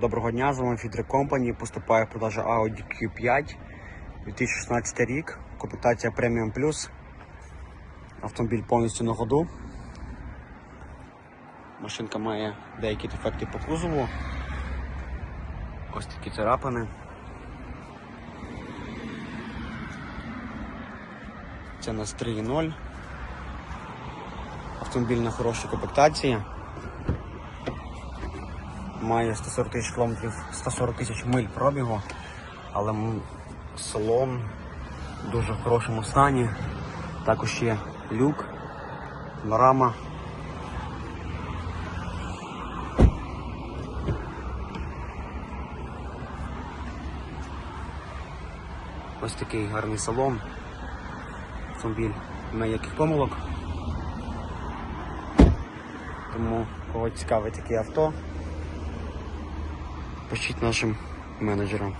Доброго дня, з вами Фідри Company. Поступає в продажу Audi Q5 2016 рік. Комплектація Premium Plus. Автомобіль повністю на ходу. Машинка має деякі дефекти по кузову. Ось такі царапини. Це у нас 3.0. Автомобіль на хорошій комплектації. Має 140 тисяч кілометрів, 140 тисяч миль пробігу, але салон в дуже хорошому стані. Також є люк, панорама. Ось такий гарний салон. Автомобіль немає ніяких помилок. Тому кого цікавить таке авто, пишіть нашим менеджерам.